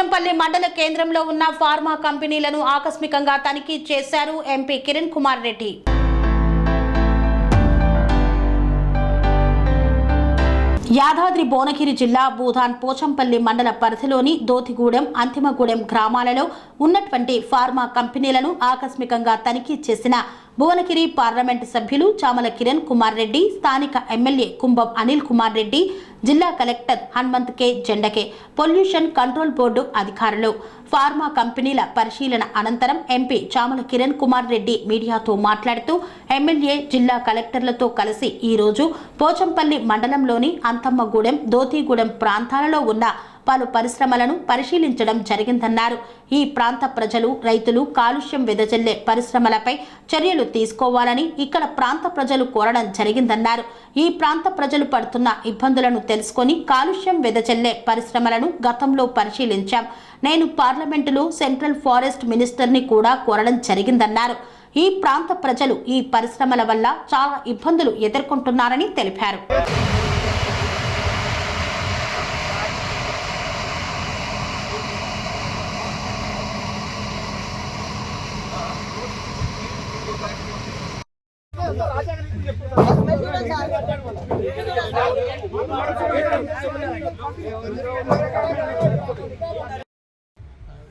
పోచంపల్లి మండల కేంద్రంలో ఉన్న ఫార్మా కంపెనీలను ఆకస్మికంగా తనిఖీ చేశారు ఎంపీ కిరణ్ కుమార్ రెడ్డి. యాదాద్రి భువనగిరి జిల్లా భూధాన్ పోచంపల్లి మండల పరిధిలోని దోతిగూడెం అంతిమగూడెం గ్రామాలలో ఉన్నటువంటి ఫార్మా కంపెనీలను ఆకస్మికంగా తనిఖీ చేసిన భువనగిరి పార్లమెంటు సభ్యులు చామల కిరణ్ కుమార్ రెడ్డి స్థానిక ఎమ్మెల్యే కుంభం అనిల్ కుమార్ రెడ్డి జిల్లా collector Hanumanth K. Zendage. Pollution control board అధికారులు. ఫార్మా కంపెనీల పరిశీలన అనంతరం ఎంపీ చామల కిరణ్ కుమార్ రెడ్డి మీడియాతో మాట్లాడుతూ ఎమ్మెల్యే జిల్లా కలెక్టర్లతో కలిసి ఈరోజు పోచంపల్లి మండలంలోని అంతమ్మగూడెం దోతిగూడెం ప్రాంతాలలో ఉన్న పలు పరిశ్రమలను పరిశీలించడం జరిగిందన్నారు. ఈ ప్రాంత ప్రజలు రైతులు కాలుష్యం వెదజల్లే పరిశ్రమలపై చర్యలు తీసుకోవాలని ఇక్కడ ప్రాంత ప్రజలు కోరడం జరిగిందన్నారు. ఈ ప్రాంత ప్రజలు పడుతున్న ఇబ్బందులను తెలుసుకొని కాలుష్యం వెదజల్లే పరిశ్రమలను గతంలో పరిశీలించాం. నేను పార్లమెంటులో సెంట్రల్ ఫారెస్ట్ మినిస్టర్ని కూడా కోరడం జరిగిందన్నారు. ఈ ప్రాంత ప్రజలు ఈ పరిశ్రమల వల్ల చాలా ఇబ్బందులు ఎదుర్కొంటున్నారని తెలిపారు ఈ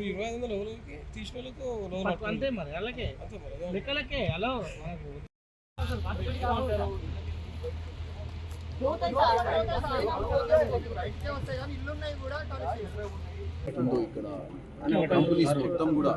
ఇరవై ఐదు వందల ఎవరికి తీసిన వాళ్ళకు. లోన్ అంతే మరి అలాగే అంతే మరి లెక్కలకే అలా మనకు ఇక్కడ. కంపెనీస్ మొత్తం కూడా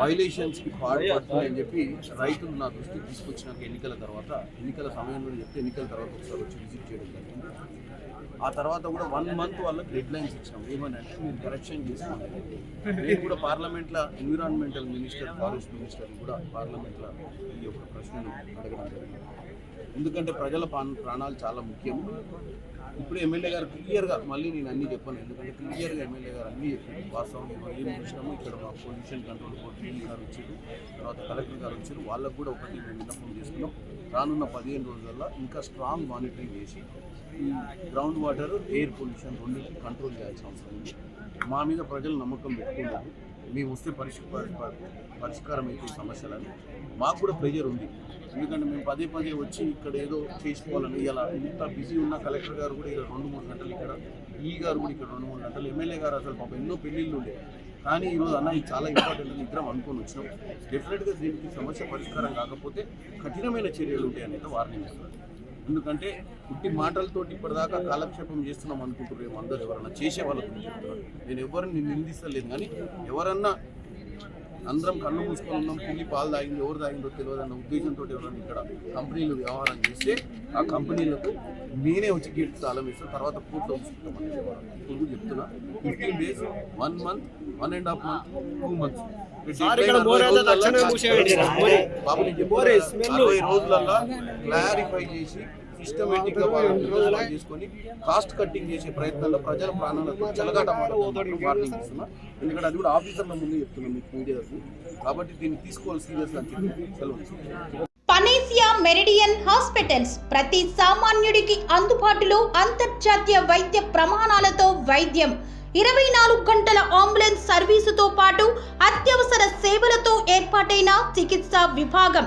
వైలేషన్స్కి పాల్పడుతుంది అని చెప్పి రైతులు నా దృష్టికి తీసుకొచ్చినాక ఎన్నికల తర్వాత ఎన్నికల సమయంలో చెప్తే ఎన్నికల తర్వాత ఒకసారి వచ్చి విజిట్ చేయడం జరిగింది. ఆ తర్వాత కూడా వన్ మంత్ వాళ్ళకి డెడ్ లైన్స్ ఇచ్చాం ఏమని అంటే మీరు కరెక్షన్ చేసుకోండి నేను కూడా పార్లమెంట్లో ఎన్విరాన్మెంటల్ మినిస్టర్ ఫారెస్ట్ మినిస్టర్ కూడా పార్లమెంట్లో ఈ యొక్క ప్రశ్నను అడగడం జరిగింది. ఎందుకంటే ప్రజల ప్రాణాలు చాలా ముఖ్యం. ఇప్పుడు ఎమ్మెల్యే గారు క్లియర్గా మళ్ళీ నేను అన్నీ చెప్పాను. ఎందుకంటే క్లియర్గా ఎమ్మెల్యే గారు అన్నీ చెప్పారు. వాస్తవం మనం ఏం ఇక్కడ మా పొల్యూషన్ కంట్రోల్ బోర్డు గారు వచ్చారు. తర్వాత కలెక్టర్ గారు వచ్చారు. వాళ్ళకు కూడా ఒకటి మేము విన్నపం చేసుకున్నాం రానున్న పదిహేను రోజుల్లో ఇంకా స్ట్రాంగ్ మానిటరింగ్ చేసి ఈ గ్రౌండ్ వాటర్ ఎయిర్ పొల్యూషన్ రెండింటిని కంట్రోల్ చేయాల్సిన అవసరం ఉంది. మా మీద ప్రజలు నమ్మకం పెట్టుకున్నారు మేము వస్తే పరిష్కారం పరిష్కారం అయితే సమస్యలని. మాకు కూడా ప్రెజర్ ఉంది. ఎందుకంటే మేము పదే పదే వచ్చి ఇక్కడ ఏదో చేసుకోవాలని ఇలా ఇంత బిజీ ఉన్న కలెక్టర్ గారు కూడా ఇక్కడ రెండు మూడు గంటలు ఇక్కడ ఈ గారు కూడా ఇక్కడ రెండు మూడు గంటలు ఎమ్మెల్యే గారు అసలు పాప ఎన్నో పెళ్ళిళ్ళు ఉండే. కానీ ఈరోజు అన్న ఇది చాలా ఇంపార్టెంట్ అని ఇద్దరం అనుకుని వచ్చినాం. డెఫినెట్గా దీనికి సమస్య పరిష్కారం కాకపోతే కఠినమైన చర్యలు ఉంటాయని అయితే వార్నింగ్ ఇస్తున్నారు ఎందుకంటే పుట్టి మాటలతోటి ఇప్పటిదాకా కాలక్షేపం చేస్తున్నాం అనుకుంటున్నారు అందరూ ఎవరన్నా చేసే వాళ్ళకు నేను ఎవరిని నిందిస్తలేదు కానీ ఎవరన్నా అందరం కళ్ళు మూసుకొని ఉన్నాం. పిల్లి పాలు తాగింది ఎవరు తాగిందో తెలియదు అన్న ఉద్దేశంతో ఎవరైనా ఇక్కడ కంపెనీలు వ్యవహారం చేస్తే ఆ కంపెనీలకు నేనే వచ్చి గేట్ తాళం ఇస్తాను తర్వాత ఉంచుకుంటామని ఇప్పుడు చెప్తున్నా. Fifteen days one month one and half month two months బాబు నేను రోజులలో క్లారిఫై చేసి చేసుకొని కాస్ట్ కట్టింగ్ చేసే ప్రయత్నంలో ప్రజల ప్రాణాలకు చెలగాట వార్నింగ్ ఇస్తున్నా ఎందుకంటే అది కూడా ఆఫీసర్ల ముందు చెప్తున్నాం మీకు మీడియాకు కాబట్టి దీన్ని తీసుకోవాలి సీరియస్ అని చెప్పి సెలవు పనేసియా మెరిడియన్ హాస్పిటల్స్ ప్రతి సామాన్యుడికి అందుబాటులో అంతర్జాతీయ వైద్య ప్రమాణాలతో వైద్యం ఇరవై నాలుగు గంటల అంబులెన్స్ సర్వీసుతో పాటు అత్యవసర సేవలతో ఏర్పాటైన చికిత్సా విభాగం